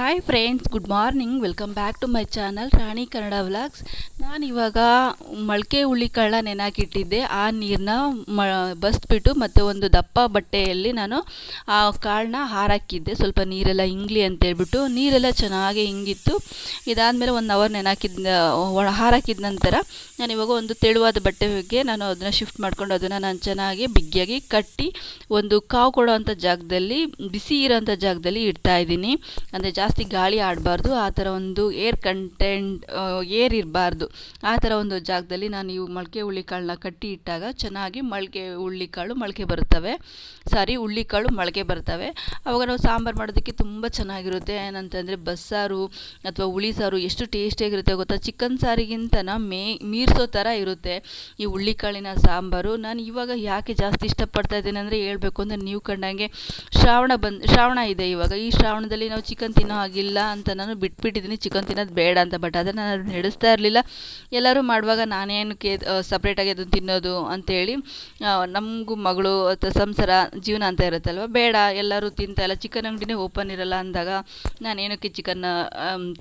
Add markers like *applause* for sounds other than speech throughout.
Hi friends good morning welcome back to my channel Rani Kannada vlogs ನಾನು ಇವಾಗ ಮೊಳಕೆ ಹುಳಿ ಕಾಳ ನೆನಾಕಿಟ್ಟಿದ್ದೆ ಆ ನೀರನ್ನ ಮ, ಬಸ್ಬಿಟ್ಟು ಮತ್ತು ಒಂದು ದಪ್ಪ ಬಟ್ಟೆಯಲ್ಲಿ ನಾನು ಆ ಕಾಳನ್ನ ಹಾರಾಕಿದ್ದೆ. ಸ್ವಲ್ಪ ನೀರೆಲ್ಲ ಇಂಗ್ಲಿ ಅಂತೇಳ್ಬಿಟ್ಟು ನೀರೆಲ್ಲ ಚೆನ್ನಾಗಿ ಹಿಂಗಿತ್ತು ಇದಾದಮೇಲೆ ಒಂದು ಅವರ್ ನೆನಾಕಿದ ಒಳ ಹಾರಾಕಿದ ನಂತರ ನಾನು ಇವಾಗ ಒಂದು ತೆಳುವಾದ ಬಟ್ಟೆಗೆ ನಾನು ಅದನ್ನು ಶಿಫ್ಟ್ ಮಾಡ್ಕೊಂಡು ಅದನ್ನು ನಾನು ಚೆನ್ನಾಗಿ ಬಿಗಿಯಾಗಿ ಕಟ್ಟಿ ಒಂದು ಕಾವು ಕೊಡೋ ಅಂಥ ಜಾಗದಲ್ಲಿ, ಬಿಸಿ ಇರೋಂಥ ಜಾಗದಲ್ಲಿ ಇಡ್ತಾ ಇದ್ದೀನಿ. ಅಂದರೆ ಜಾಸ್ತಿ ಗಾಳಿ ಆಡಬಾರ್ದು. ಆ ಥರ ಒಂದು ಏರ್ ಕಂಟೆಂಟ್ ಏರ್ ಇರಬಾರ್ದು. ಆ ಥರ ಒಂದು ಜಾಗದಲ್ಲಿ ನಾನು ಇವು ಮೊಳಕೆ ಹುಳ್ಳಿಕಾಳನ್ನ ಕಟ್ಟಿ ಇಟ್ಟಾಗ ಚೆನ್ನಾಗಿ ಮೊಳಕೆ ಹುಳ್ಳಿಕಾಳು ಮೊಳಕೆ ಬರುತ್ತವೆ. ಸಾರಿ, ಹುಳ್ಳಿಕಾಳು ಮೊಳಕೆ ಬರ್ತವೆ. ಆವಾಗ ನಾವು ಸಾಂಬಾರು ಮಾಡೋದಕ್ಕೆ ತುಂಬ ಚೆನ್ನಾಗಿರುತ್ತೆ. ಏನಂತಂದರೆ ಬಸ್ಸಾರು ಅಥವಾ ಹುಳಿ ಸಾರು ಎಷ್ಟು ಟೇಸ್ಟಿಯಾಗಿರುತ್ತೆ ಗೊತ್ತಾ? ಚಿಕನ್ ಸಾರಿಗಿಂತನ ಮೇ, ಮೀರಿಸೋ ಥರ ಇರುತ್ತೆ ಈ ಹುಳ್ಳಿಕಾಳಿನ ಸಾಂಬಾರು. ನಾನು ಇವಾಗ ಯಾಕೆ ಜಾಸ್ತಿ ಇಷ್ಟಪಡ್ತಾ ಇದ್ದೇನೆ ಅಂದರೆ ಹೇಳಬೇಕು ಅಂದರೆ ನೀವು ಕಂಡಂಗೆ ಶ್ರಾವಣ ಬಂದು, ಶ್ರಾವಣ ಇದೆ ಇವಾಗ. ಈ ಶ್ರಾವಣದಲ್ಲಿ ನಾವು ಚಿಕನ್ ತಿನ್ನೋ ಹಾಗಿಲ್ಲ ಅಂತ ನಾನು ಬಿಟ್ಬಿಟ್ಟಿದ್ದೀನಿ. ಚಿಕನ್ ತಿನ್ನೋದು ಬೇಡ ಅಂತ, ಬಟ್ ಆದರೆ ನಾನು ನಡೆಸ್ತಾ ಇರಲಿಲ್ಲ. ಎಲ್ಲರೂ ಮಾಡುವಾಗ ನಾನೇನಕ್ಕೆ ಸಪ್ರೇಟಾಗಿ ಅದನ್ನು ತಿನ್ನೋದು ಅಂತೇಳಿ ನಮಗೂ ಮಗಳು ಅಥವಾ ಸಂಸಾರ ಜೀವನ ಅಂತ ಇರುತ್ತಲ್ವ, ಬೇಡ, ಎಲ್ಲರೂ ತಿಂತಾಯಿಲ್ಲ ಚಿಕನ್ ಅಂಗಡಿನೇ ಓಪನ್ ಇರಲ್ಲ ಅಂದಾಗ ನಾನೇನಕ್ಕೆ ಚಿಕನ್ನ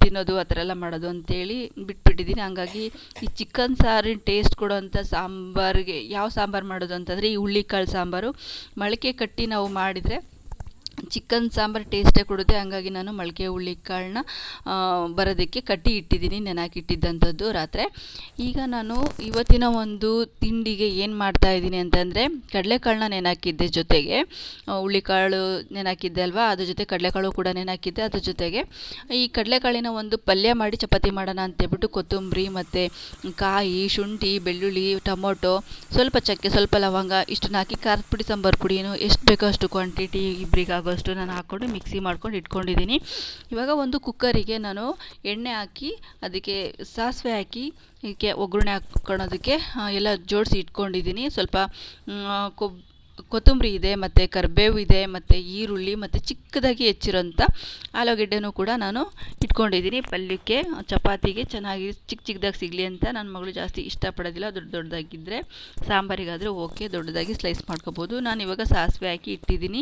ತಿನ್ನೋದು ಆ ಥರ ಎಲ್ಲ ಮಾಡೋದು ಅಂತೇಳಿ ಬಿಟ್ಬಿಟ್ಟಿದ್ದೀನಿ ಹಂಗಾಗಿ ಈ ಚಿಕನ್ ಸಾರಿನ ಟೇಸ್ಟ್ ಕೊಡೋವಂಥ ಸಾಂಬಾರಿಗೆ, ಯಾವ ಸಾಂಬಾರು ಮಾಡೋದು ಅಂತಂದರೆ ಈ ಹುಳ್ಳಿಕಾಳು ಸಾಂಬಾರು, ಮೊಳಕೆ ಕಟ್ಟಿ ನಾವು ಮಾಡಿದರೆ ಚಿಕನ್ ಸಾಂಬಾರು ಟೇಸ್ಟೇ ಕೊಡುತ್ತೆ. ಹಾಗಾಗಿ ನಾನು ಮೊಳಕೆ ಹುಳ್ಳಿಕಾಳನ್ನ ಬರೋದಕ್ಕೆ ಕಟ್ಟಿ ಇಟ್ಟಿದ್ದೀನಿ ನೆನಾಕಿಟ್ಟಿದ್ದಂಥದ್ದು ರಾತ್ರಿ. ಈಗ ನಾನು ಇವತ್ತಿನ ಒಂದು ತಿಂಡಿಗೆ ಏನು ಮಾಡ್ತಾ ಇದ್ದೀನಿ ಅಂತಂದರೆ, ಕಡಲೆಕಾಳನ್ನ ನೆನಾಕಿದ್ದೆ ಜೊತೆಗೆ. ಹುಳ್ಳಿಕಾಳು ನೆನಾಕಿದ್ದೆ ಅಲ್ವಾ? ಅದ್ರ ಜೊತೆ ಕಡಲೆಕಾಳು ಕೂಡ ನೆನಾಕಿದ್ದೆ. ಅದ್ರ ಜೊತೆಗೆ ಈ ಕಡಲೆಕಾಳಿನ ಒಂದು ಪಲ್ಯ ಮಾಡಿ ಚಪಾತಿ ಮಾಡೋಣ ಅಂತೇಳ್ಬಿಟ್ಟು ಕೊತ್ತಂಬರಿ ಮತ್ತು ಕಾಯಿ, ಶುಂಠಿ, ಬೆಳ್ಳುಳ್ಳಿ, ಟೊಮೊಟೊ, ಸ್ವಲ್ಪ ಚಕ್ಕೆ, ಸ್ವಲ್ಪ ಲವಂಗ ಇಷ್ಟನ್ನು ಹಾಕಿ, ಖಾರದ ಪುಡಿ, ಸಾಂಬಾರು ಪುಡಿನೂ ಎಷ್ಟು ಬೇಕೋ ಅಷ್ಟು ಕ್ವಾಂಟಿಟಿ ಇಬ್ಬರಿಗೆ ಆಗೋಷ್ಟು ನಾನು ಹಾಕ್ಕೊಂಡು ಮಿಕ್ಸಿ ಮಾಡ್ಕೊಂಡು ಇಟ್ಕೊಂಡಿದ್ದೀನಿ. ಇವಾಗ ಒಂದು ಕುಕ್ಕರಿಗೆ ನಾನು ಎಣ್ಣೆ ಹಾಕಿ, ಅದಕ್ಕೆ ಸಾಸಿವೆ ಹಾಕಿ, ಇದಕ್ಕೆ ಒಗ್ಗರಣೆ ಹಾಕ್ಕೊಳೋದಕ್ಕೆ ಎಲ್ಲ ಜೋಡಿಸಿ ಇಟ್ಕೊಂಡಿದ್ದೀನಿ. ಸ್ವಲ್ಪ ಕೊಬ್ ಕೊತ್ತಂಬರಿ ಇದೆ, ಮತ್ತು ಕರಿಬೇವು ಇದೆ, ಮತ್ತು ಈರುಳ್ಳಿ, ಮತ್ತು ಚಿಕ್ಕದಾಗಿ ಹೆಚ್ಚಿರೋಂಥ ಆಲೂಗೆಡ್ಡೆನೂ ಕೂಡ ನಾನು ಇಟ್ಕೊಂಡಿದ್ದೀನಿ. ಪಲ್ಯಕ್ಕೆ, ಚಪಾತಿಗೆ ಚೆನ್ನಾಗಿ ಚಿಕ್ಕ ಚಿಕ್ಕದಾಗಿ ಸಿಗಲಿ ಅಂತ ನನ್ನ ಮಗಳು ಜಾಸ್ತಿ ಇಷ್ಟಪಡೋದಿಲ್ಲ. ದೊಡ್ಡ ದೊಡ್ಡದಾಗಿದ್ದರೆ ಸಾಂಬಾರಿಗಾದರೂ ಓಕೆ, ದೊಡ್ಡದಾಗಿ ಸ್ಲೈಸ್ ಮಾಡ್ಕೋಬೋದು. ನಾನು ಇವಾಗ ಸಾಸಿವೆ ಹಾಕಿ ಇಟ್ಟಿದ್ದೀನಿ.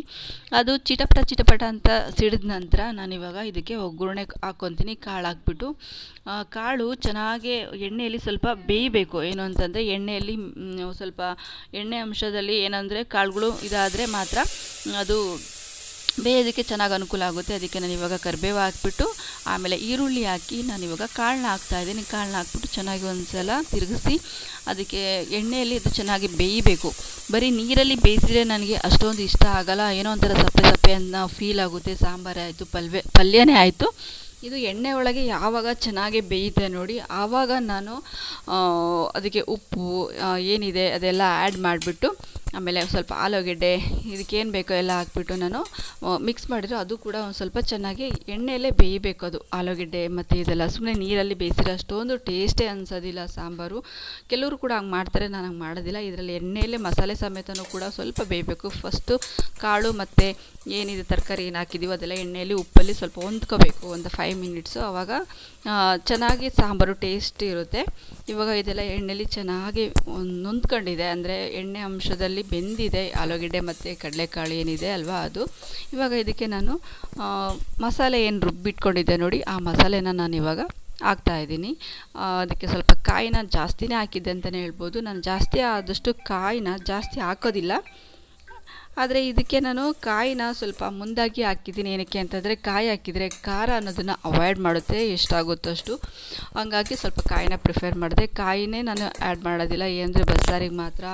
ಅದು ಚಿಟಪಟ ಚಿಟಪಟ ಅಂತ ಸಿಡಿದ ನಂತರ ನಾನಿವಾಗ ಇದಕ್ಕೆ ಒಗ್ಗರಣೆ ಹಾಕ್ಕೊತೀನಿ ಕಾಳು ಹಾಕ್ಬಿಟ್ಟು ಕಾಳು ಚೆನ್ನಾಗಿ ಎಣ್ಣೆಯಲ್ಲಿ ಸ್ವಲ್ಪ ಬೇಯಬೇಕು. ಏನು ಅಂತಂದರೆ ಎಣ್ಣೆಯಲ್ಲಿ ಸ್ವಲ್ಪ ಎಣ್ಣೆ ಅಂಶದಲ್ಲಿ ಏನಂದರೆ ಕಾಳುಗಳು ಇದಾದರೆ ಮಾತ್ರ ಅದು ಬೇಯೋದಕ್ಕೆ ಚೆನ್ನಾಗಿ ಅನುಕೂಲ ಆಗುತ್ತೆ. ಅದಕ್ಕೆ ನಾನು ಇವಾಗ ಕರಿಬೇವು ಹಾಕ್ಬಿಟ್ಟು, ಆಮೇಲೆ ಈರುಳ್ಳಿ ಹಾಕಿ ನಾನು ಇವಾಗ ಕಾಳನ್ನ ಹಾಕ್ತಾಯಿದ್ದೀನಿ ಕಾಳನ್ನ ಹಾಕ್ಬಿಟ್ಟು ಚೆನ್ನಾಗಿ ಒಂದು ಸಲ ತಿರುಗಿಸಿ ಅದಕ್ಕೆ ಎಣ್ಣೆಯಲ್ಲಿ ಇದು ಚೆನ್ನಾಗಿ ಬೇಯಬೇಕು. ಬರೀ ನೀರಲ್ಲಿ ಬೇಯಿಸಿದ್ರೆ ನನಗೆ ಅಷ್ಟೊಂದು ಇಷ್ಟ ಆಗಲ್ಲ. ಏನೋ ಒಂಥರ ಸಪ್ಪೆ ಸಪ್ಪೆ ಅಂತ ಫೀಲ್ ಆಗುತ್ತೆ. ಸಾಂಬಾರೇ ಆಯಿತು, ಪಲ್ವೆ, ಪಲ್ಯನೇ ಆಯಿತು. ಇದು ಎಣ್ಣೆ ಒಳಗೆ ಯಾವಾಗ ಚೆನ್ನಾಗಿ ಬೇಯುತ್ತೆ ನೋಡಿ, ಆವಾಗ ನಾನು ಅದಕ್ಕೆ ಉಪ್ಪು ಏನಿದೆ ಅದೆಲ್ಲ ಆ್ಯಡ್ ಮಾಡಿಬಿಟ್ಟು ಆಮೇಲೆ ಸ್ವಲ್ಪ ಆಲೂಗೆಡ್ಡೆ ಇದಕ್ಕೇನು ಬೇಕೋ ಎಲ್ಲ ಹಾಕ್ಬಿಟ್ಟು ನಾನು ಮಿಕ್ಸ್ ಮಾಡಿದ್ರೆ ಅದು ಕೂಡ ಒಂದು ಸ್ವಲ್ಪ ಚೆನ್ನಾಗಿ ಎಣ್ಣೆಯಲ್ಲೇ ಬೇಯಬೇಕು ಅದು ಆಲೂಗೆಡ್ಡೆ ಮತ್ತು ಇದೆಲ್ಲ. ಸುಮ್ಮನೆ ನೀರಲ್ಲಿ ಬೇಯಿಸಿರೋ ಅಷ್ಟೊಂದು ಟೇಸ್ಟೇ ಅನ್ಸೋದಿಲ್ಲ ಸಾಂಬಾರು. ಕೆಲವರು ಕೂಡ ಹಂಗೆ ಮಾಡ್ತಾರೆ, ನಾನು ಹಂಗೆ ಮಾಡೋದಿಲ್ಲ. ಇದರಲ್ಲಿ ಎಣ್ಣೆಯಲ್ಲೇ ಮಸಾಲೆ ಸಮೇತನೂ ಕೂಡ ಸ್ವಲ್ಪ ಬೇಯಬೇಕು. ಫಸ್ಟು ಕಾಳು ಮತ್ತು ಏನಿದೆ ತರಕಾರಿ ಏನು ಹಾಕಿದ್ದೀವೋ ಅದೆಲ್ಲ ಎಣ್ಣೆಯಲ್ಲಿ ಉಪ್ಪಲ್ಲಿ ಸ್ವಲ್ಪ ಹೊಂದ್ಕೋಬೇಕು, ಒಂದು ಫೈವ್ ಮಿನಿಟ್ಸು ಆವಾಗ ಚೆನ್ನಾಗಿ ಸಾಂಬಾರು ಟೇಸ್ಟ್ ಇರುತ್ತೆ. ಇವಾಗ ಇದೆಲ್ಲ ಎಣ್ಣೆಯಲ್ಲಿ ಚೆನ್ನಾಗಿ ನೊಂದ್ಕೊಂಡಿದೆ. ಅಂದರೆ ಎಣ್ಣೆ ಅಂಶದಲ್ಲಿ ಬೆಂದಿದೆ, ಆಲೂಗಡ್ಡೆ ಮತ್ತು ಕಡಲೆಕಾಳು ಏನಿದೆ ಅಲ್ವಾ ಅದು. ಇವಾಗ ಇದಕ್ಕೆ ನಾನು ಮಸಾಲೆ ಏನು ರುಬ್ಬಿಟ್ಕೊಂಡಿದ್ದೆ ನೋಡಿ, ಆ ಮಸಾಲೆನ ನಾನು ಇವಾಗ ಹಾಕ್ತಾಯಿದ್ದೀನಿ ಅದಕ್ಕೆ ಸ್ವಲ್ಪ ಕಾಯಿನ ಜಾಸ್ತಿನೇ ಹಾಕಿದ್ದೆ ಅಂತಲೇ ಹೇಳ್ಬೋದು. ನಾನು ಜಾಸ್ತಿ ಆದಷ್ಟು ಕಾಯಿನ ಜಾಸ್ತಿ ಹಾಕೋದಿಲ್ಲ. ಆದರೆ ಇದಕ್ಕೆ ನಾನು ಕಾಯಿನ ಸ್ವಲ್ಪ ಮುಂದಾಗಿ ಹಾಕಿದ್ದೀನಿ. ಏನಕ್ಕೆ ಅಂತಂದರೆ ಕಾಯಿ ಹಾಕಿದರೆ ಖಾರ ಅನ್ನೋದನ್ನು ಅವಾಯ್ಡ್ ಮಾಡುತ್ತೆ ಎಷ್ಟಾಗುತ್ತೋ ಅಷ್ಟು. ಹಂಗಾಗಿ ಸ್ವಲ್ಪ ಕಾಯಿನ ಪ್ರಿಫರ್ ಮಾಡಿದೆ. ಕಾಯಿನೇ ನಾನು ಆ್ಯಡ್ ಮಾಡೋದಿಲ್ಲ. ಏನಂದರೆ ಬಸ್ಸಾರಿಗೆ ಮಾತ್ರ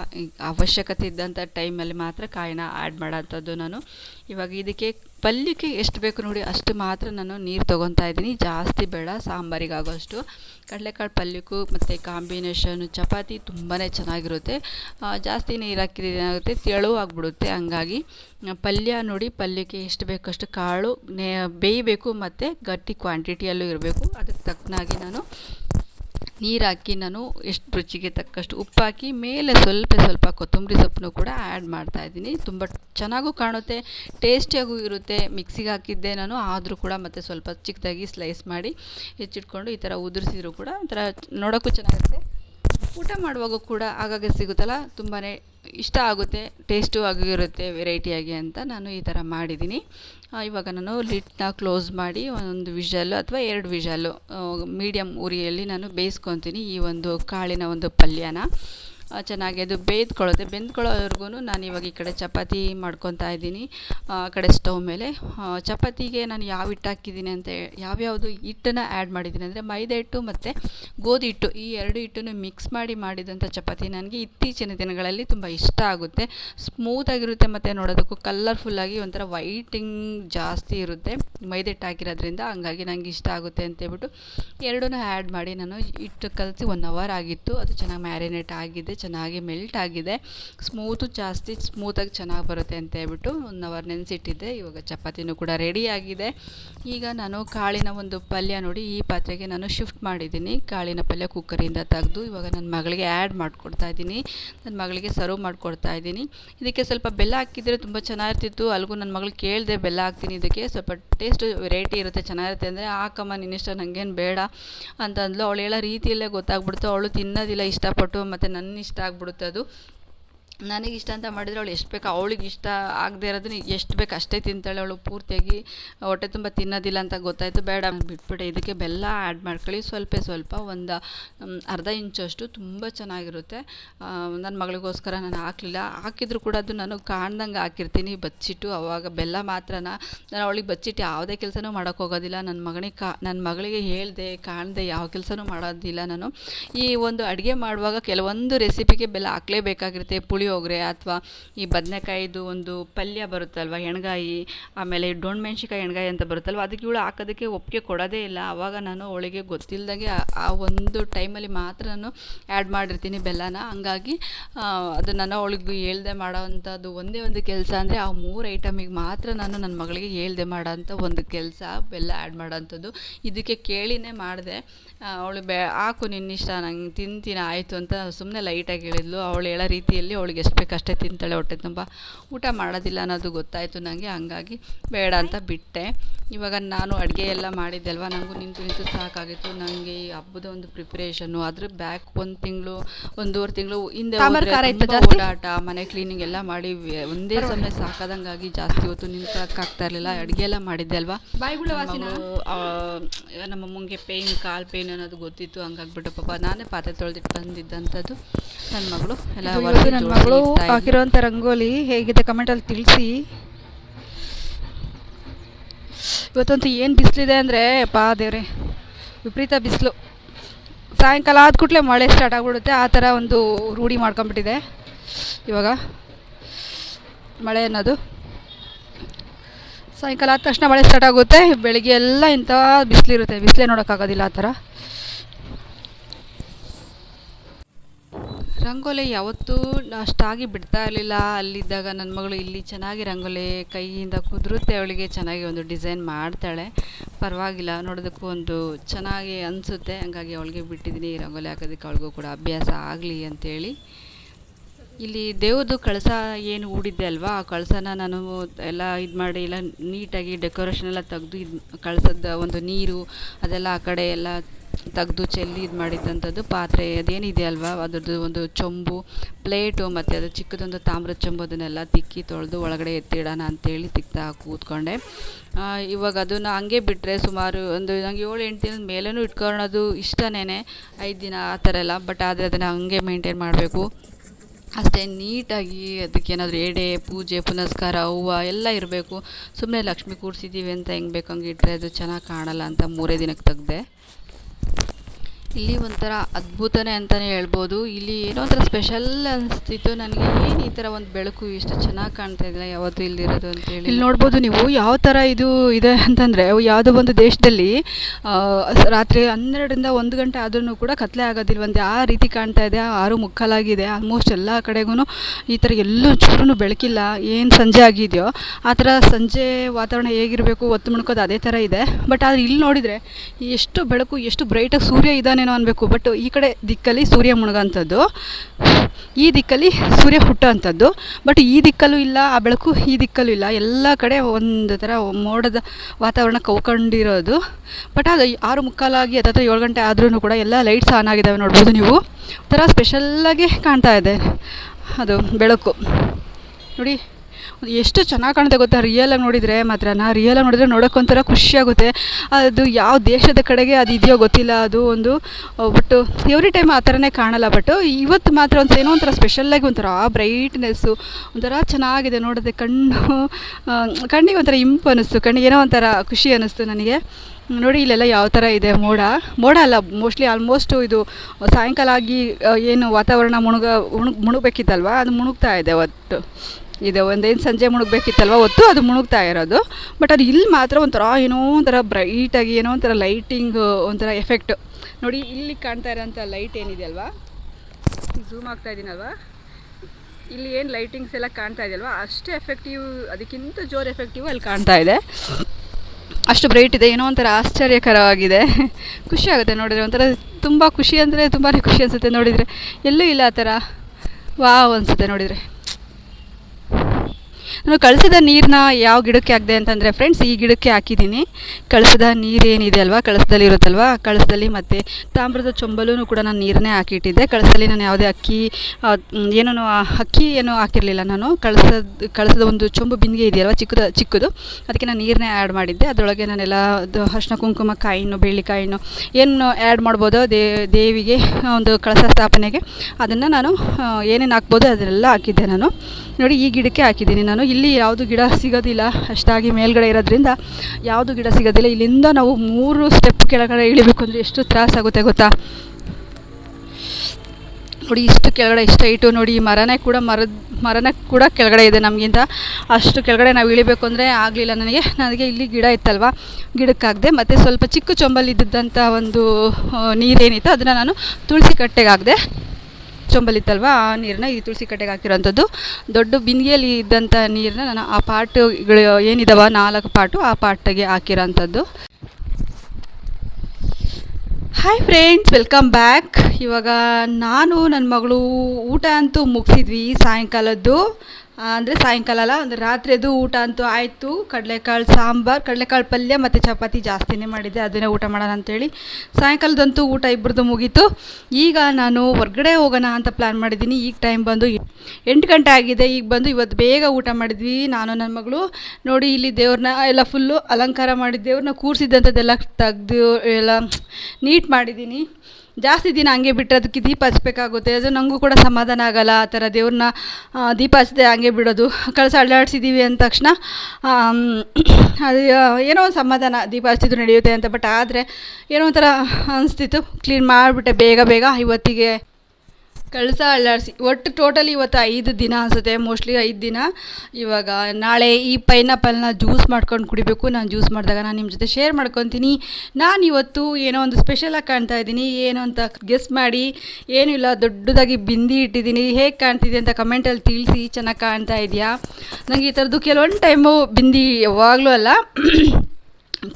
ಅವಶ್ಯಕತೆ ಇದ್ದಂಥ ಟೈಮಲ್ಲಿ ಮಾತ್ರ ಕಾಯಿನ ಆ್ಯಡ್ ಮಾಡೋಂಥದ್ದು ನಾನು. ಇವಾಗ ಇದಕ್ಕೆ ಪಲ್ಯಕ್ಕೆ ಎಷ್ಟು ಬೇಕು ನೋಡಿ ಅಷ್ಟು ಮಾತ್ರ ನಾನು ನೀರು ತೊಗೊತಾ ಇದ್ದೀನಿ. ಜಾಸ್ತಿ ಬೇಡ ಸಾಂಬಾರಿಗಾಗೋಷ್ಟು ಕಡಲೆಕಾಳು ಪಲ್ಯಕ್ಕೂ ಮತ್ತು ಕಾಂಬಿನೇಷನು ಚಪಾತಿ ತುಂಬಾ ಚೆನ್ನಾಗಿರುತ್ತೆ. ಜಾಸ್ತಿ ನೀರು ಹಾಕಿದ್ರೆ ಏನಾಗುತ್ತೆ? ತೆಳುವಾಗಿಬಿಡುತ್ತೆ ಹಂಗಾಗಿ, ಪಲ್ಯ ನೋಡಿ ಪಲ್ಯಕ್ಕೆ ಎಷ್ಟು ಬೇಕಷ್ಟು ಕಾಳು, ನೇ, ಬೇಯಬೇಕು ಮತ್ತು ಗಟ್ಟಿ ಕ್ವಾಂಟಿಟಿಯಲ್ಲೂ ಇರಬೇಕು. ಅದಕ್ಕೆ ತಕ್ಕನಾಗಿ ನಾನು ನೀರು ಹಾಕಿ ನಾನು ಎಷ್ಟು ರುಚಿಗೆ ತಕ್ಕಷ್ಟು ಉಪ್ಪು ಹಾಕಿ ಮೇಲೆ ಸ್ವಲ್ಪ ಸ್ವಲ್ಪ ಕೊತ್ತಂಬರಿ ಸೊಪ್ಪನ್ನು ಕೂಡ ಆ್ಯಡ್ ಮಾಡ್ತಾಯಿದ್ದೀನಿ ತುಂಬ ಚೆನ್ನಾಗೂ ಕಾಣುತ್ತೆ ಟೇಸ್ಟಿಯಾಗೂ ಇರುತ್ತೆ. ಮಿಕ್ಸಿಗೆ ಹಾಕಿದ್ದೆ ನಾನು, ಆದರೂ ಕೂಡ ಮತ್ತು ಸ್ವಲ್ಪ ಚಿಕ್ಕದಾಗಿ ಸ್ಲೈಸ್ ಮಾಡಿ ಹೆಚ್ಚಿಟ್ಕೊಂಡು ಈ ಥರ ಉದುರಿಸಿದ್ರು ಕೂಡ ಒಂಥರ ನೋಡೋಕ್ಕೂ ಚೆನ್ನಾಗಿರುತ್ತೆ. ಊಟ ಮಾಡುವಾಗ ಕೂಡ ಆಗಾಗ ಸಿಗುತ್ತಲ್ಲ? ತುಂಬಾ ಇಷ್ಟ ಆಗುತ್ತೆ, ಟೇಸ್ಟು ಆಗಿರುತ್ತೆ ವೆರೈಟಿಯಾಗಿ ಅಂತ ನಾನು ಈ ಥರ ಮಾಡಿದ್ದೀನಿ. ಇವಾಗ ನಾನು ಲಿಡ್ನ ಕ್ಲೋಸ್ ಮಾಡಿ ಒಂದು ವಿಷಲ್ಲು ಅಥವಾ ಎರಡು ವಿಷಲ್ಲು ಮೀಡಿಯಮ್ ಉರಿಯಲ್ಲಿ ನಾನು ಬೇಯಿಸ್ಕೊತೀನಿ ಈ ಒಂದು ಕಾಳಿನ ಒಂದು ಪಲ್ಯನ. ಚೆನ್ನಾಗಿ ಅದು ಬೇಯ್ದುಕೊಳ್ಳುತ್ತೆ. ಬೆಂದ್ಕೊಳ್ಳೋವರೆಗೂ ನಾನು ಇವಾಗ ಈ ಕಡೆ ಚಪಾತಿ ಮಾಡ್ಕೊತಾ ಇದ್ದೀನಿ. ಆ ಕಡೆ ಸ್ಟವ್ ಮೇಲೆ. ಚಪಾತಿಗೆ ನಾನು ಯಾವ ಹಿಟ್ಟು ಹಾಕಿದ್ದೀನಿ ಅಂತ ಯಾವ್ಯಾವುದು ಹಿಟ್ಟನ್ನು ಆ್ಯಡ್ ಮಾಡಿದ್ದೀನಿ ಅಂದರೆ ಮೈದಾ ಹಿಟ್ಟು ಮತ್ತು ಗೋಧಿ ಹಿಟ್ಟು. ಈ ಎರಡು ಹಿಟ್ಟನ್ನು ಮಿಕ್ಸ್ ಮಾಡಿ ಮಾಡಿದಂಥ ಚಪಾತಿ ನನಗೆ ಇತ್ತೀಚಿನ ದಿನಗಳಲ್ಲಿ ತುಂಬ ಇಷ್ಟ ಆಗುತ್ತೆ. ಸ್ಮೂತಾಗಿರುತ್ತೆ ಮತ್ತು ನೋಡೋದಕ್ಕೂ ಕಲರ್ಫುಲ್ಲಾಗಿ ಒಂಥರ ವೈಟಿಂಗ್ ಜಾಸ್ತಿ ಇರುತ್ತೆ. ಮೈದಾ ಹಿಟ್ಟು ಹಾಕಿರೋದ್ರಿಂದ ಹಂಗಾಗಿ ನನಗೆ ಇಷ್ಟ ಆಗುತ್ತೆ ಅಂತೇಳ್ಬಿಟ್ಟು ಎರಡನ್ನೂ ಆ್ಯಡ್ ಮಾಡಿ ನಾನು ಹಿಟ್ಟು ಕಲಸಿ ಒನ್ ಅವರ್ ಆಗಿತ್ತು. ಅದು ಚೆನ್ನಾಗಿ ಮ್ಯಾರಿನೇಟ್ ಆಗಿದೆ. ಚೆನ್ನಾಗಿ ಮೆಲ್ಟ್ ಆಗಿದೆ. ಸ್ಮೂತು ಜಾಸ್ತಿ ಸ್ಮೂತಾಗಿ ಚೆನ್ನಾಗಿ ಬರುತ್ತೆ ಅಂತ ಹೇಳ್ಬಿಟ್ಟು ಒನ್ ಅವರ್ ನೆನೆಸಿಟ್ಟಿದ್ದೆ. ಇವಾಗ ಚಪಾತಿನೂ ಕೂಡ ರೆಡಿಯಾಗಿದೆ ಈಗ ನಾನು ಕಾಳಿನ ಒಂದು ಪಲ್ಯ ನೋಡಿ ಈ ಪಾತ್ರೆಗೆ ನಾನು ಶಿಫ್ಟ್ ಮಾಡಿದ್ದೀನಿ. ಕಾಳಿನ ಪಲ್ಯ ಕುಕ್ಕರಿಂದ ತೆಗೆದು ಇವಾಗ ನನ್ನ ಮಗಳಿಗೆ ಆ್ಯಡ್ ಮಾಡಿಕೊಡ್ತಾ ಇದ್ದೀನಿ. ನನ್ನ ಮಗಳಿಗೆ ಸರ್ವ್ ಮಾಡಿಕೊಡ್ತಾ ಇದ್ದೀನಿ. ಇದಕ್ಕೆ ಸ್ವಲ್ಪ ಬೆಲ್ಲ ಹಾಕಿದರೆ ತುಂಬ ಚೆನ್ನಾಗಿರ್ತಿತ್ತು. ಅಲ್ಗೂ ನನ್ನ ಮಗಳು ಕೇಳಿದೆ ಬೆಲ್ಲ ಹಾಕ್ತೀನಿ ಇದಕ್ಕೆ. ಸ್ವಲ್ಪ ಟೇಸ್ಟ್ ವೆರೈಟಿ ಇರುತ್ತೆ, ಚೆನ್ನಾಗಿರುತ್ತೆ ಅಂದರೆ ಹಾಕಮ್ಮ ನಿನ್ನಿಷ್ಟ ನನಗೇನು ಬೇಡ ಅಂತ ಅಂದ್ಲು ಅವಳು ರೀತಿಯಲ್ಲೇ ಗೊತ್ತಾಗ್ಬಿಡ್ತು. ಅವಳು ತಿನ್ನೋದಿಲ್ಲ, ಇಷ್ಟಪಟ್ಟು ಮತ್ತು ನನ್ನ ಇಷ್ಟ ಆಗಿಬಿಡುತ್ತೆ ಅದು. ನನಗೆ ಇಷ್ಟ ಅಂತ ಮಾಡಿದರೆ ಅವಳು ಎಷ್ಟು ಬೇಕು, ಅವಳಿಗೆ ಇಷ್ಟ ಆಗದೆ ಇರೋದನ್ನ ಎಷ್ಟು ಬೇಕು ಅಷ್ಟೇ ತಿಂತಾಳೆ ಅವಳು ಪೂರ್ತಿಯಾಗಿ. ಹೊಟ್ಟೆ ತುಂಬ ತಿನ್ನೋದಿಲ್ಲ ಅಂತ ಗೊತ್ತಾಯಿತು. ಬೇಡ ಬಿಟ್ಬಿಟ್ಟೆ. ಇದಕ್ಕೆ ಬೆಲ್ಲ ಆ್ಯಡ್ ಮಾಡ್ಕೊಳ್ಳಿ. ಸ್ವಲ್ಪ ಸ್ವಲ್ಪ ಒಂದು ಅರ್ಧ ಇಂಚಷ್ಟು ತುಂಬ ಚೆನ್ನಾಗಿರುತ್ತೆ. ನನ್ನ ಮಗಳಿಗೋಸ್ಕರ ನಾನು ಹಾಕಲಿಲ್ಲ. ಹಾಕಿದ್ರು ಕೂಡ ಅದು ನಾನು ಕಾಣ್ದಂಗೆ ಹಾಕಿರ್ತೀನಿ. ಬಚ್ಚಿಟ್ಟು ಅವಾಗ ಬೆಲ್ಲ ಮಾತ್ರನ. ನಾನು ಅವಳಿಗೆ ಬಚ್ಚಿಟ್ಟು ಯಾವುದೇ ಕೆಲಸನೂ ಮಾಡೋಕ್ಕೆ ಹೋಗೋದಿಲ್ಲ. ನನ್ನ ಮಗನಿಗೆ ಕಾ ನನ್ನ ಮಗಳಿಗೆ ಹೇಳಿದೆ, ಕಾಣದೆ ಯಾವ ಕೆಲಸನೂ ಮಾಡೋದಿಲ್ಲ ನಾನು. ಈ ಒಂದು ಅಡುಗೆ ಮಾಡುವಾಗ ಕೆಲವೊಂದು ರೆಸಿಪಿಗೆ ಬೆಲ್ಲ ಹಾಕಲೇಬೇಕಾಗಿರುತ್ತೆ. ಪುಳಿಯೋಗರೆ ಅಥವಾ ಈ ಬದನೆಕಾಯಿದು ಒಂದು ಪಲ್ಯ ಬರುತ್ತಲ್ವ, ಎಣ್ಗಾಯಿ, ಆಮೇಲೆ ಡೊಣ್ ಮೆಣ್ಸಿಕಾಯಿ ಎಣ್ಗಾಯಿ ಅಂತ ಬರುತ್ತಲ್ವ, ಅದಕ್ಕೆ ಇವಳು ಹಾಕೋದಕ್ಕೆ ಒಪ್ಪಿಗೆ ಕೊಡೋದೇ ಇಲ್ಲ. ಆವಾಗ ನಾನು ಅವಳಿಗೆ ಗೊತ್ತಿಲ್ಲದಂಗೆ ಆ- ಒಂದು ಟೈಮಲ್ಲಿ ಮಾತ್ರ ನಾನು ಆ್ಯಡ್ ಮಾಡಿರ್ತೀನಿ ಬೆಲ್ಲನ. ಹಂಗಾಗಿ ಅದು ನಾನು ಅವಳಿಗೆ ಹೇಳ್ದೆ ಮಾಡೋವಂಥದ್ದು ಒಂದೇ ಒಂದು ಕೆಲಸ ಅಂದರೆ ಆ ಮೂರು ಐಟಮಿಗೆ ಮಾತ್ರ ನಾನು ನನ್ನ ಮಗಳಿಗೆ ಹೇಳ್ದೆ ಮಾಡೋಂಥ ಒಂದು ಕೆಲಸ, ಬೆಲ್ಲ ಆ್ಯಡ್ ಮಾಡೋಂಥದ್ದು. ಇದಕ್ಕೆ ಕೇಳಿನೇ ಮಾಡಿದೆ. ಅವಳು ಬೆ, ಹಾಕು ನಿನ್ನಿಷ್ಟ, ನಂಗೆ ತಿಂತೀನಿ, ಆಯಿತು ಅಂತ ಸುಮ್ಮನೆ ಲೈಟಾಗಿ ಹೇಳಿದ್ಲು. ಅವಳು ಹೇಳೋ ರೀತಿಯಲ್ಲಿ ಅವಳಿಗೆ ಎಷ್ಟು ಬೇಕಷ್ಟೇ ತಿಂತಾಳೆ ಹೊಟ್ಟೆ ತುಂಬ. ಊಟ ಮಾಡೋದಿಲ್ಲ ಅನ್ನೋದು ಗೊತ್ತಾಯಿತು ನನಗೆ ಹಂಗಾಗಿ ಬೇಡ ಅಂತ ಬಿಟ್ಟೆ. ಇವಾಗ ನಾನು ಅಡುಗೆ ಎಲ್ಲ ಮಾಡಿದ್ದೆ ಅಲ್ವಾ ನನಗೂ ನಿಂತು ನಿಂತು ಸಾಕಾಗಿತ್ತು. ನನಗೆ ಈ ಹಬ್ಬದ ಒಂದು ಪ್ರಿಪ್ರೇಷನ್ನು ಅದ್ರ ಬ್ಯಾಕ್ ಒಂದು ತಿಂಗಳು ಒಂದೂವರೆ ತಿಂಗಳು ಹಿಂದೆ? ಓಡಾಟ ಮನೆ ಕ್ಲೀನಿಂಗ್ ಎಲ್ಲ ಮಾಡಿ ಒಂದೇ ಸಮಯ ಸಾಕಾದಂಗಾಗಿ ಜಾಸ್ತಿ ಹೊತ್ತು ನಿಂತ್ಕೊಳ್ಳೋಕ್ಕಾಗ್ತಾ ಇರಲಿಲ್ಲ. ಅಡುಗೆ ಎಲ್ಲ ಮಾಡಿದ್ದೆ ಅಲ್ವಾ? ನಮ್ಮ ಮುಂಗೆ ಪೇಯ್ನ್ ಕಾಲು ಪೇಯ್ನ್ ಅನ್ನೋದು ಗೊತ್ತಿತ್ತು ಹಂಗಾಗ್ಬಿಟ್ಟು ಪಾಪ ನಾನೇ ಪಾತ್ರೆ ತೊಳೆದಿಟ್ಟು ಬಂದಿದ್ದಂಥದ್ದು. ನನ್ನ ಮಗಳು ಎಲ್ಲ ಮಗಳು ಇಡ್ತಾ ರಂಗೋಲಿ ಹೇಗಿದೆ ಕಮೆಂಟಲ್ಲಿ ತಿಳಿಸಿ. ಇವತ್ತಂತೂ ಏನು ಬಿಸಿಲಿದೆ ಅಂದರೆ ಪಾ ದೇವ್ರೆ ವಿಪರೀತ ಬಿಸಿಲು. ಸಾಯಂಕಾಲ ಆದ ಕೂಡಲೇ ಮಳೆ ಸ್ಟಾರ್ಟ್ ಆಗಿಬಿಡುತ್ತೆ ಆ ಥರ ಒಂದು ರೂಢಿ ಮಾಡ್ಕೊಂಬಿಟ್ಟಿದೆ ಇವಾಗ ಮಳೆ ಅನ್ನೋದು. ಸಾಯಂಕಾಲ ಆದ ತಕ್ಷಣ ಮಳೆ ಸ್ಟಾರ್ಟ್ ಆಗುತ್ತೆ ಬೆಳಿಗ್ಗೆ ಎಲ್ಲ ಇಂಥ ಬಿಸಿಲಿರುತ್ತೆ ಬಿಸಿಲೇ ನೋಡೋಕ್ಕಾಗೋದಿಲ್ಲ ಆ ಥರ. ರಂಗೋಲಿ ಯಾವತ್ತೂ ಅಷ್ಟಾಗಿ ಬಿಡ್ತಾ ಇರಲಿಲ್ಲ. ಅಲ್ಲಿದ್ದಾಗ ನನ್ನ ಮಗಳು ಇಲ್ಲಿ ಚೆನ್ನಾಗಿ ರಂಗೋಲಿ ಕೈಯಿಂದ ಕುದುರುತ್ತೆ. ಅವಳಿಗೆ ಚೆನ್ನಾಗಿ ಒಂದು ಡಿಸೈನ್ ಮಾಡ್ತಾಳೆ. ಪರವಾಗಿಲ್ಲ, ನೋಡೋದಕ್ಕೂ ಒಂದು ಚೆನ್ನಾಗಿ ಅನಿಸುತ್ತೆ. ಹಂಗಾಗಿ ಅವಳಿಗೆ ಬಿಟ್ಟಿದ್ದೀನಿ. ರಂಗೋಲಿ ಹಾಕೋದಕ್ಕೆ ಅವಳಿಗೂ ಕೂಡ ಅಭ್ಯಾಸ ಆಗಲಿ ಅಂತೇಳಿ. ಇಲ್ಲಿ ದೇವ್ರದ್ದು ಕಳಸ ಏನು ಹೂಡಿದ್ದೆ ಅಲ್ವಾ? ಆ ಕಳಸನ ನಾನು ಎಲ್ಲ ಇದು ಮಾಡಿ, ಎಲ್ಲ ನೀಟಾಗಿ ಡೆಕೋರೇಷನ್ ಎಲ್ಲ ತೆಗೆದು ಇದು, ಕಳಸದ ಒಂದು ನೀರು ಅದೆಲ್ಲ ಆ ಕಡೆ ಎಲ್ಲ ತೆಗ್ದು ಚೆಲ್ಲಿ ಇದು ಮಾಡಿದ್ದಂಥದ್ದು ಪಾತ್ರೆ ಅದೇನಿದೆ ಅಲ್ವಾ? ಅದರದ್ದು ಒಂದು ಚೊಂಬು, ಪ್ಲೇಟು ಮತ್ತು ಅದು ಚಿಕ್ಕದೊಂದು ತಾಮ್ರದ ಚೊಂಬು ಅದನ್ನೆಲ್ಲ ತಿಕ್ಕಿ ತೊಳೆದು ಒಳಗಡೆ ಎತ್ತಿಡೋಣ ಅಂತೇಳಿ ತಿಕ್ತಾ ಕೂತ್ಕೊಂಡೆ. ಇವಾಗ ಅದನ್ನು ಹಂಗೆ ಬಿಟ್ಟರೆ ಸುಮಾರು ಒಂದು ನಂಗೆ ಏಳು, ಎಂಟು ದಿನದ ಮೇಲೂ ಇಟ್ಕೊಳ್ಳೋದು ಇಷ್ಟನೇ ಐದು ದಿನ ಆ ಥರ ಎಲ್ಲ, ಬಟ್ ಆದರೆ ಅದನ್ನು ಹಂಗೆ ಮೇಂಟೈನ್ ಮಾಡಬೇಕು. ಅಷ್ಟೇ ನೀಟಾಗಿ ಅದಕ್ಕೇನಾದರೂ ಎಡೆ, ಪೂಜೆ, ಪುನಸ್ಕಾರ, ಹೂವು ಎಲ್ಲ ಇರಬೇಕು. ಸುಮ್ಮನೆ ಲಕ್ಷ್ಮಿ ಕೂರಿಸಿದ್ದೀವಿ ಅಂತ ಹೆಂಗೆ ಬೇಕಂಗೆ ಇಟ್ಟರೆ ಅದು ಚೆನ್ನಾಗಿ ಕಾಣಲ್ಲ ಅಂತ ಮೂರೇ ದಿನಕ್ಕೆ ತೆಗ್ದೆ. ಇಲ್ಲಿ ಒಂಥರ ಅದ್ಭುತನೇ ಅಂತಲೇ ಹೇಳ್ಬೋದು. ಇಲ್ಲಿ ಏನೋ ಒಂಥರ ಸ್ಪೆಷಲ್ ಅನಿಸ್ತಿತ್ತು. ನನಗೆ ಏನು ಈ ಥರ ಒಂದು ಬೆಳಕು ಇಷ್ಟು ಚೆನ್ನಾಗಿ ಕಾಣ್ತಾ ಇದ್ದಿಲ್ಲ ಯಾವತ್ತೂ ಇಲ್ದಿರೋದು ಅಂತೇಳಿ ಇಲ್ಲಿ ನೋಡ್ಬೋದು ನೀವು ಯಾವ ಥರ ಇದು ಇದೆ ಅಂತಂದರೆ, ಯಾವುದೋ ಒಂದು ದೇಶದಲ್ಲಿ ರಾತ್ರಿ ಹನ್ನೆರಡರಿಂದ ಒಂದು ಗಂಟೆ ಆದ್ರೂ ಕೂಡ ಕತ್ಲೆ ಒಂದು ಆ ರೀತಿ ಕಾಣ್ತಾ ಇದೆ. ಆರು ಮುಕ್ಕಾಲಾಗಿದೆ. ಆಲ್ಮೋಸ್ಟ್ ಎಲ್ಲ ಕಡೆಗೂ ಈ ಥರ ಎಲ್ಲೂ ಚೂರು ಬೆಳಕಿಲ್ಲ. ಏನು ಸಂಜೆ ಆಗಿದೆಯೋ, ಆ ಥರ ಸಂಜೆ ವಾತಾವರಣ ಹೇಗಿರಬೇಕು, ಒತ್ತು ಮುಣ್ಕೋದು ಅದೇ ಥರ ಇದೆ. ಬಟ್ ಆದರೆ ಇಲ್ಲಿ ನೋಡಿದರೆ, ಎಷ್ಟು ಬೆಳಕು, ಎಷ್ಟು ಬ್ರೈಟಾಗಿ ಸೂರ್ಯ ಇದ್ದಾನೆ ಏನೋ ಅನ್ಬೇಕು. ಬಟ್ ಈ ಕಡೆ ದಿಕ್ಕಲ್ಲಿ ಸೂರ್ಯ ಮುಳುಗೋಂಥದ್ದು ಈ ದಿಕ್ಕಲ್ಲಿ ಸೂರ್ಯ ಹುಟ್ಟೋ ಅಂಥದ್ದು ಬಟ್ ಈ ದಿಕ್ಕಲ್ಲೂ ಇಲ್ಲ, ಆ ಬೆಳಕು ಈ ದಿಕ್ಕಲ್ಲೂ ಇಲ್ಲ. ಎಲ್ಲ ಕಡೆ ಒಂದು ಥರ ಮೋಡದ ವಾತಾವರಣ ಕೌಕೊಂಡಿರೋದು ಬಟ್ ಅದು ಆರು ಮುಕ್ಕಾಲಾಗಿ ಅಥವಾ ಏಳು ಗಂಟೆ ಆದ್ರೂ ಕೂಡ ಎಲ್ಲ ಲೈಟ್ಸ್ ಆನ್ ಆಗಿದ್ದಾವೆ ನೋಡ್ಬೋದು ನೀವು. ಒಂಥರ ಸ್ಪೆಷಲ್ಲಾಗಿ ಕಾಣ್ತಾ ಇದೆ. ಅದು ಬೆಳಕು. ನೋಡಿ ಎಷ್ಟು ಚೆನ್ನಾಗಿ ಕಾಣುತ್ತೆ ಗೊತ್ತಾ? ರಿಯಲಾಗಿ ನೋಡಿದರೆ ಮಾತ್ರ ನಾ ರಿಯಲಾಗಿ ನೋಡಿದರೆ ನೋಡೋಕೆ ಒಂಥರ ಖುಷಿಯಾಗುತ್ತೆ ಅದು ಯಾವ ದೇಶದ ಕಡೆಗೆ ಅದು ಇದೆಯೋ ಗೊತ್ತಿಲ್ಲ. ಅದು ಒಂದು ಬಟ್ ಎವ್ರಿ ಟೈಮ್ ಆ ಥರನೇ ಕಾಣಲ್ಲ. ಬಟ್ ಇವತ್ತು ಮಾತ್ರ ಒಂದು ಏನೋ ಒಂಥರ ಸ್ಪೆಷಲ್ಲಾಗಿ ಒಂಥರ ಬ್ರೈಟ್ನೆಸ್ಸು ಒಂಥರ ಚೆನ್ನಾಗಿದೆ ನೋಡಿದೆ ಕಣ್ಣು ಕಣ್ಣಿಗೆ ಒಂಥರ ಇಂಪು ಅನ್ನಿಸ್ತು ಕಣ್ಣಿಗೆ ಏನೋ ಒಂಥರ ಖುಷಿ ಅನ್ನಿಸ್ತು ನನಗೆ. ನೋಡಿ ಇಲ್ಲೆಲ್ಲ ಯಾವ ಥರ ಇದೆ ಮೋಡ. ಮೋಡ ಅಲ್ಲ ಮೋಸ್ಟ್ಲಿ ಆಲ್ಮೋಸ್ಟು ಇದು ಸಾಯಂಕಾಲ ಆಗಿ ಏನು ವಾತಾವರಣ ಮುಣುಗ ಮುಣುಗ್ ಮುಣುಗಬೇಕಿತ್ತಲ್ವ? ಅದು ಮುಣುಗ್ತಾ ಇದೆ ಒಟ್ಟು ಇದು. ಒಂದೇನು ಸಂಜೆ ಮುಳುಗಬೇಕಿತ್ತಲ್ವ? ಹೊತ್ತು ಅದು ಮುಳುಗ್ತಾ ಇರೋದು. ಬಟ್ ಅದು ಇಲ್ಲಿ ಮಾತ್ರ ಒಂಥರ ಏನೋ ಒಂಥರ ಬ್ರೈಟಾಗಿ ಏನೋ ಒಂಥರ ಲೈಟಿಂಗ್ ಒಂಥರ ಎಫೆಕ್ಟ್ ನೋಡಿ, ಇಲ್ಲಿ ಕಾಣ್ತಾ ಇರೋಂಥ ಲೈಟ್ ಏನಿದೆ ಅಲ್ವಾ? ಝೂಮ್ ಆಗ್ತಾ ಇದ್ದೀನಲ್ವಾ ಇಲ್ಲಿ ಏನು ಲೈಟಿಂಗ್ಸ್ ಎಲ್ಲ ಕಾಣ್ತಾ ಇದೆಯಲ್ವಾ ಅಷ್ಟೇ ಎಫೆಕ್ಟಿವ್ ಅದಕ್ಕಿಂತ ಜೋರು ಎಫೆಕ್ಟಿವ್ ಅಲ್ಲಿ ಕಾಣ್ತಾ ಇದೆ. ಅಷ್ಟು ಬ್ರೈಟ್ ಇದೆ. ಏನೋ ಒಂಥರ ಆಶ್ಚರ್ಯಕರವಾಗಿದೆ. ಖುಷಿ ಆಗುತ್ತೆ ನೋಡಿದರೆ. ಒಂಥರ ತುಂಬ ಖುಷಿ ಅಂದರೆ ತುಂಬಾ ಖುಷಿ ಅನಿಸುತ್ತೆ ನೋಡಿದರೆ. ಎಲ್ಲೂ ಇಲ್ಲ ಆ ಥರ. ವಾವ್ ಅನಿಸುತ್ತೆ ನೋಡಿದರೆ. ನಾನು ಕಳಿಸಿದ ನೀರನ್ನ ಯಾವ ಗಿಡಕ್ಕೆ ಹಾಕಿದೆ ಅಂತಂದರೆ ಫ್ರೆಂಡ್ಸ್ ಈ ಗಿಡಕ್ಕೆ ಹಾಕಿದ್ದೀನಿ. ಕಳಿಸಿದ ನೀರೇನಿದೆ ಅಲ್ವಾ? ಕಳಸದಲ್ಲಿ ಇರುತ್ತಲ್ವಾ? ಕಳಸದಲ್ಲಿ ಮತ್ತು ತಾಮ್ರದ ಚೊಂಬಲೂ ಕೂಡ ನಾನು ನೀರನ್ನೇ ಹಾಕಿಟ್ಟಿದ್ದೆ. ಕಳಸದಲ್ಲಿ ನಾನು ಯಾವುದೇ ಅಕ್ಕಿ ಏನೂ ಅಕ್ಕಿ ಏನೂ ಹಾಕಿರಲಿಲ್ಲ ನಾನು. ಕಳಸದ ಕಳಸದ ಒಂದು ಚೊಂಬು ಬಿಂದಿಗೆ ಇದೆಯಲ್ವ? ಚಿಕ್ಕದ, ಚಿಕ್ಕದು. ಅದಕ್ಕೆ ನಾನು ನೀರನ್ನೇ ಆ್ಯಡ್ ಮಾಡಿದ್ದೆ. ಅದರೊಳಗೆ ನಾನೆಲ್ಲ ಅರಿಶಿನ ಕುಂಕುಮ ಕಾಯಿನು ಬೆಳ್ಳಿಕಾಯಿನು ಏನು ಆ್ಯಡ್ ಮಾಡ್ಬೋದೋ ದೇ, ದೇವಿಗೆ ಒಂದು ಕಳಸ ಸ್ಥಾಪನೆಗೆ. ಅದನ್ನು ನಾನು ಏನೇನು ಹಾಕ್ಬೋದು ಅದನ್ನೆಲ್ಲ ಹಾಕಿದ್ದೆ ನಾನು. ನೋಡಿ, ಈ ಗಿಡಕ್ಕೆ ಹಾಕಿದ್ದೀನಿ ನಾನು. ಇಲ್ಲಿ ಯಾವುದು ಗಿಡ ಸಿಗೋದಿಲ್ಲ. ಅಷ್ಟಾಗಿ ಮೇಲ್ಗಡೆ ಇರೋದ್ರಿಂದ ಯಾವುದು ಗಿಡ ಸಿಗೋದಿಲ್ಲ. ಇಲ್ಲಿಂದ ನಾವು ಮೂರು ಸ್ಟೆಪ್ ಕೆಳಗಡೆ ಇಳಿಬೇಕು ಅಂದರೆ ಎಷ್ಟು ತ್ರಾಸಾಗುತ್ತೆ ಗೊತ್ತಾ? ನೋಡಿ, ಇಷ್ಟು ಕೆಳಗಡೆ, ಇಷ್ಟ ಇಟ್ಟು ನೋಡಿ ಈ ಮರನೇ ಕೂಡ ಮರದ, ಮರನೇ ಕೂಡ ಕೆಳಗಡೆ ಇದೆ ನಮಗಿಂತ. ಅಷ್ಟು ಕೆಳಗಡೆ ನಾವು ಇಳಿಬೇಕು ಅಂದರೆ ಆಗಲಿಲ್ಲ ನನಗೆ. ನನಗೆ ಇಲ್ಲಿ ಗಿಡ ಇತ್ತಲ್ವ? ಗಿಡಕ್ಕಾಗದೆ ಮತ್ತು ಸ್ವಲ್ಪ ಚಿಕ್ಕ ಚೊಂಬಲ್ಲಿದ್ದಂಥ ಒಂದು ನೀರೇನಿತ್ತು ಅದನ್ನು ನಾನು ತುಳಸಿ ಕಟ್ಟೆಗೆ ಹಾಕಿದೆ. ಚೊಂಬಲಿತ್ತಲ್ವ? ಆ ನೀರನ್ನ ಈ ತುಳಸಿ ಕಟ್ಟೆಗೆ ಹಾಕಿರೋಂಥದ್ದು ದೊಡ್ಡ ಬಿಂದಿಗೆಯಲ್ಲಿ ಇದ್ದಂಥ ನೀರನ್ನ ನಾನು ಆ ಪಾಟುಗಳು ಏನಿದಾವ? ನಾಲ್ಕು ಪಾಟು ಆ ಪಾಟಿಗೆ ಹಾಕಿರೋಂಥದ್ದು ಹಾಯ್ ಫ್ರೆಂಡ್ಸ್ ವೆಲ್ಕಮ್ ಬ್ಯಾಕ್ ಇವಾಗ ನಾನು ನನ್ನ ಮಗಳು ಊಟ ಅಂತೂ ಮುಗಿಸಿದ್ವಿ ಸಾಯಂಕಾಲದ್ದು. ಅಂದರೆ ಸಾಯಂಕಾಲ ಅಲ್ಲ ಅಂದರೆ ರಾತ್ರಿದು ಊಟ ಅಂತೂ ಆಯಿತು. ಕಡಲೆಕಾಳು ಸಾಂಬಾರು, ಕಡಲೆಕಾಳು ಪಲ್ಯ ಮತ್ತು ಚಪಾತಿ ಜಾಸ್ತಿನೇ ಮಾಡಿದ್ದೆ, ಅದನ್ನೇ ಊಟ ಮಾಡೋಣ ಅಂತೇಳಿ. ಸಾಯಂಕಾಲದಂತೂ ಊಟ ಇಬ್ಬರದ್ದು ಮುಗೀತು. ಈಗ ನಾನು ಹೊರಗಡೆ ಹೋಗೋಣ ಅಂತ ಪ್ಲ್ಯಾನ್ ಮಾಡಿದ್ದೀನಿ. ಈಗ ಟೈಮ್ ಬಂದು ಎಂಟು ಗಂಟೆ ಆಗಿದೆ. ಈಗ ಬಂದು ಇವತ್ತು ಬೇಗ ಊಟ ಮಾಡಿದ್ವಿ. ನಾನು ನನ್ನ ಮಗಳು. ನೋಡಿ, ಇಲ್ಲಿ ದೇವ್ರನ್ನ ಎಲ್ಲ ಫುಲ್ಲು ಅಲಂಕಾರ ಮಾಡಿ ದೇವ್ರನ್ನ ಕೂರಿಸಿದ್ದಂಥದ್ದೆಲ್ಲ ತೆಗ್ದು, ಎಲ್ಲ ನೀಟ್ ಮಾಡಿದ್ದೀನಿ. ಜಾಸ್ತಿ ದಿನ ಹಂಗೆ ಬಿಟ್ಟರೆ ಅದಕ್ಕೆ ದೀಪ ಹಚ್ಬೇಕಾಗುತ್ತೆ. ಅದು ನನಗೂ ಕೂಡ ಸಮಾಧಾನ ಆಗಲ್ಲ. ಆ ಥರ ದೇವ್ರನ್ನ ದೀಪ ಹಚ್ಚದೆ ಹಂಗೆ ಬಿಡೋದು. ಕಳಸ ಅಳ್ಳಾಡ್ಸಿದ್ದೀವಿ ಅಂದ ತಕ್ಷಣ ಅದು ಏನೋ ಒಂದು ಸಮಾಧಾನ ದೀಪ ಹಚ್ಚಿದ್ರು ನಡೆಯುತ್ತೆ ಅಂತ. ಬಟ್ ಆದರೆ ಏನೋ ಒಂಥರ ಅನಿಸ್ತಿತ್ತು. ಕ್ಲೀನ್ ಮಾಡಿಬಿಟ್ಟೆ ಬೇಗ ಬೇಗ. ಇವತ್ತಿಗೆ ಕಳಸ ಅಲ್ಲಾಡಿಸಿ. ಒಟ್ಟು ಟೋಟಲಿ ಇವತ್ತು ಐದು ದಿನ ಅನಿಸುತ್ತೆ ಮೋಸ್ಟ್ಲಿ ಐದು ದಿನ. ಇವಾಗ ನಾಳೆ ಈ ಪೈನಾಪಲ್ನ ಜ್ಯೂಸ್ ಮಾಡ್ಕೊಂಡು ಕುಡಿಬೇಕು. ನಾನು ಜ್ಯೂಸ್ ಮಾಡಿದಾಗ ನಾನು ನಿಮ್ಮ ಜೊತೆ ಶೇರ್ ಮಾಡ್ಕೊತೀನಿ. ನಾನು ಇವತ್ತು ಏನೋ ಒಂದು ಸ್ಪೆಷಲಾಗಿ ಕಾಣ್ತಾ ಇದ್ದೀನಿ. ಏನು ಅಂತ ಗೆಸ್ ಮಾಡಿ, ಏನೂ ಇಲ್ಲ, ದೊಡ್ಡದಾಗಿ ಬಿಂದಿ ಇಟ್ಟಿದ್ದೀನಿ. ಹೇಗೆ ಕಾಣ್ತಿದೆ ಅಂತ ಕಮೆಂಟಲ್ಲಿ ತಿಳಿಸಿ, ಚೆನ್ನಾಗಿ ಕಾಣ್ತಾ ಇದೆಯಾ? ನನಗೆ ಈ ಥರದ್ದು *coughs* ಕೆಲವೊಂದು ಟೈಮು ಬಿಂದಿ ಯಾವಾಗಲೂ ಅಲ್ಲ.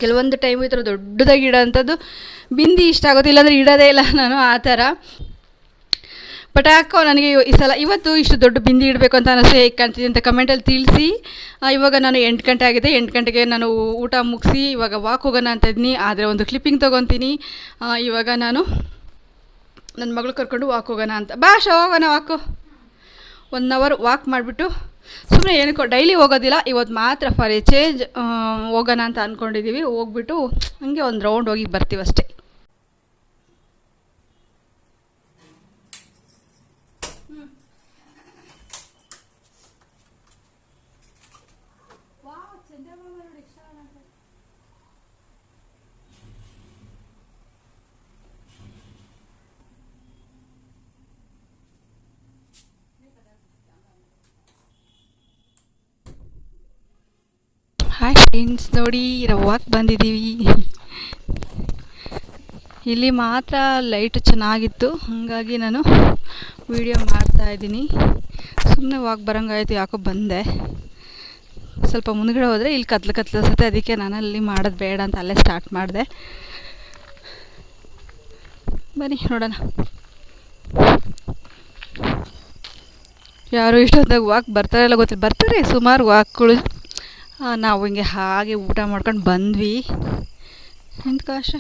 ಕೆಲವೊಂದು ಟೈಮು ಈ ಥರ ದೊಡ್ಡದಾಗಿ ಇಡೋಂಥದ್ದು ಬಿಂದಿ ಇಷ್ಟ ಆಗುತ್ತೆ ಇಲ್ಲಾಂದರೆ ಇಡೋದೇ ಇಲ್ಲ ನಾನು ಆ ಥರ. ಬಟ್ ನನಗೆ ಈ ಸಲ ಇವತ್ತು ಇಷ್ಟು ದೊಡ್ಡ ಬಿಂದಿ ಇಡಬೇಕು ಅಂತ ಅನಿಸ್ತು ಹೇಗೆ ಕಾಣ್ತಿದೆ ಅಂತ ಕಮೆಂಟಲ್ಲಿ ತಿಳಿಸಿ. ಇವಾಗ ನಾನು ಎಂಟು ಗಂಟೆ ಆಗಿದೆ. ಎಂಟು ಗಂಟೆಗೆ ನಾನು ಊಟ ಮುಗಿಸಿ ಇವಾಗ ವಾಕ್ ಹೋಗೋಣ ಅಂತ ಇದ್ದೀನಿ. ಆದರೆ ಒಂದು ಕ್ಲಿಪ್ಪಿಂಗ್ ತೊಗೊತೀನಿ. ಇವಾಗ ನಾನು ನನ್ನ ಮಗಳು ಕರ್ಕೊಂಡು ವಾಕ್ ಹೋಗೋಣ ಅಂತ. ಶೋ, ಹೋಗೋಣ ವಾಕು ಒನ್ ಅವರ್ ವಾಕ್ ಮಾಡಿಬಿಟ್ಟು ಸುಮ್ಮನೆ ಏನಕ್ಕೋ ಡೈಲಿ ಹೋಗೋದಿಲ್ಲ. ಇವತ್ತು ಮಾತ್ರ ಫಾರ್ ಎ ಚೇಂಜ್ ಹೋಗೋಣ ಅಂತ ಅಂದ್ಕೊಂಡಿದ್ದೀವಿ ಹೋಗ್ಬಿಟ್ಟು ಹಂಗೆ ಒಂದು ರೌಂಡ್ ಹೋಗಿ ಬರ್ತೀವಿ ಅಷ್ಟೇ ಹಾಯ್ ಫ್ರೆಂಡ್ಸ್ ನೋಡಿ ರವಾಕ್ ಬಂದಿದ್ದೀವಿ ಇಲ್ಲಿ ಮಾತ್ರ ಲೈಟ್ ಚೆನ್ನಾಗಿತ್ತು. ಹಾಗಾಗಿ ನಾನು ವಿಡಿಯೋ ಮಾಡ್ತಾ ಇದ್ದೀನಿ. ಸುಮ್ಮನೆ ವಾಕ್ ಬರೋಂಗಾಯ್ತು, ಯಾಕೋ ಬಂದೆ. ಸ್ವಲ್ಪ ಮುಂದ್ಗಡೆ ಹೋದರೆ ಇಲ್ಲಿ ಕತ್ಲು ಕತ್ಲು ಅನ್ಸುತ್ತೆ. ಅದಕ್ಕೆ ನಾನು ಅಲ್ಲಿ ಮಾಡೋದು ಬೇಡ ಅಂತ ಅಲ್ಲೇ ಸ್ಟಾರ್ಟ್ ಮಾಡಿದೆ. ಬನ್ನಿ, ನೋಡೋಣ. ಯಾರು ಇಷ್ಟೊತ್ತಾಗ ವಾಕ್ ಬರ್ತಾರೆ ಎಲ್ಲ ಗೊತ್ತಿಲ್ಲ. ಬರ್ತಾರೆ, ಸುಮಾರು ವಾಕ್ಗಳು ನಾವು ಹಿಂಗೆ ಹಾಗೆ ಊಟ ಮಾಡ್ಕೊಂಡು ಬಂದ್ವಿ. ಕಾಶ?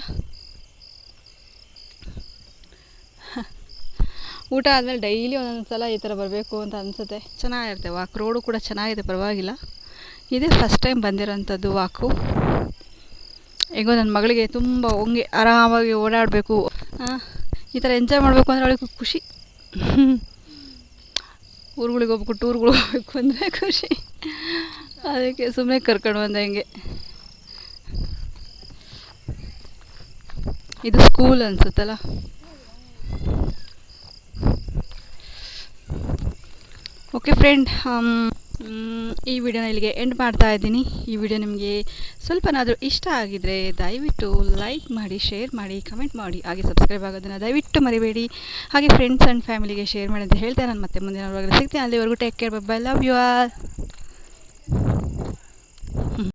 ಊಟ ಆದಮೇಲೆ ಡೈಲಿ ಒಂದೊಂದು ಸಲ ಈ ಥರ ಬರಬೇಕು ಅಂತ ಅನಿಸುತ್ತೆ. ಚೆನ್ನಾಗಿರುತ್ತೆ, ವಾಕ್. ರೋಡು ಕೂಡ ಚೆನ್ನಾಗಿದೆ, ಪರವಾಗಿಲ್ಲ. ಇದೇ ಫಸ್ಟ್ ಟೈಮ್ ಬಂದಿರೋಂಥದ್ದು ವಾಕು. ಹೇಗೋ ನನ್ನ ಮಗಳಿಗೆ ತುಂಬ ಹಂಗೆ ಆರಾಮಾಗಿ ಓಡಾಡಬೇಕು. ಈ ಥರ ಎಂಜಾಯ್ ಮಾಡಬೇಕು ಅಂದರೆ ಅವಳಿಗೆ ಖುಷಿ. *laughs* ಊರುಗಳಿಗೆ ಹೋಗ್ಬೇಕು ಟೂರ್ಗಳಿಗೆ ಹೋಗ್ಬೇಕು ಅಂದರೆ ಖುಷಿ. ಅದಕ್ಕೆ ಸುಮ್ಮನೆ ಕರ್ಕೊಂಡು ಬಂದೆ ಹಿಂಗೆ ಇದು ಸ್ಕೂಲ್ ಅನ್ಸುತ್ತಲ್ಲ? ಓಕೆ ಫ್ರೆಂಡ್ ಈ ವಿಡಿಯೋನ ಇಲ್ಲಿಗೆ ಎಂಡ್ ಮಾಡ್ತಾ ಇದ್ದೀನಿ. ಈ ವಿಡಿಯೋ ನಿಮಗೆ ಸ್ವಲ್ಪನಾದರೂ ಇಷ್ಟ ಆಗಿದರೆ ದಯವಿಟ್ಟು ಲೈಕ್ ಮಾಡಿ ಶೇರ್ ಮಾಡಿ ಕಮೆಂಟ್ ಮಾಡಿ, ಹಾಗೆ ಸಬ್ಸ್ಕ್ರೈಬ್ ಆಗೋದನ್ನು ದಯವಿಟ್ಟು ಮರಿಬೇಡಿ. ಹಾಗೆ ಫ್ರೆಂಡ್ಸ್ ಆ್ಯಂಡ್ ಫ್ಯಾಮಿಲಿಗೆ ಶೇರ್ ಮಾಡಿ ಅಂತ ಹೇಳ್ತಾ ನಾನು ಮತ್ತೆ ಮುಂದಿನ ಸಿಗ್ತೀನಿ. ಅಲ್ಲಿವರೆಗೂ take care bye love you all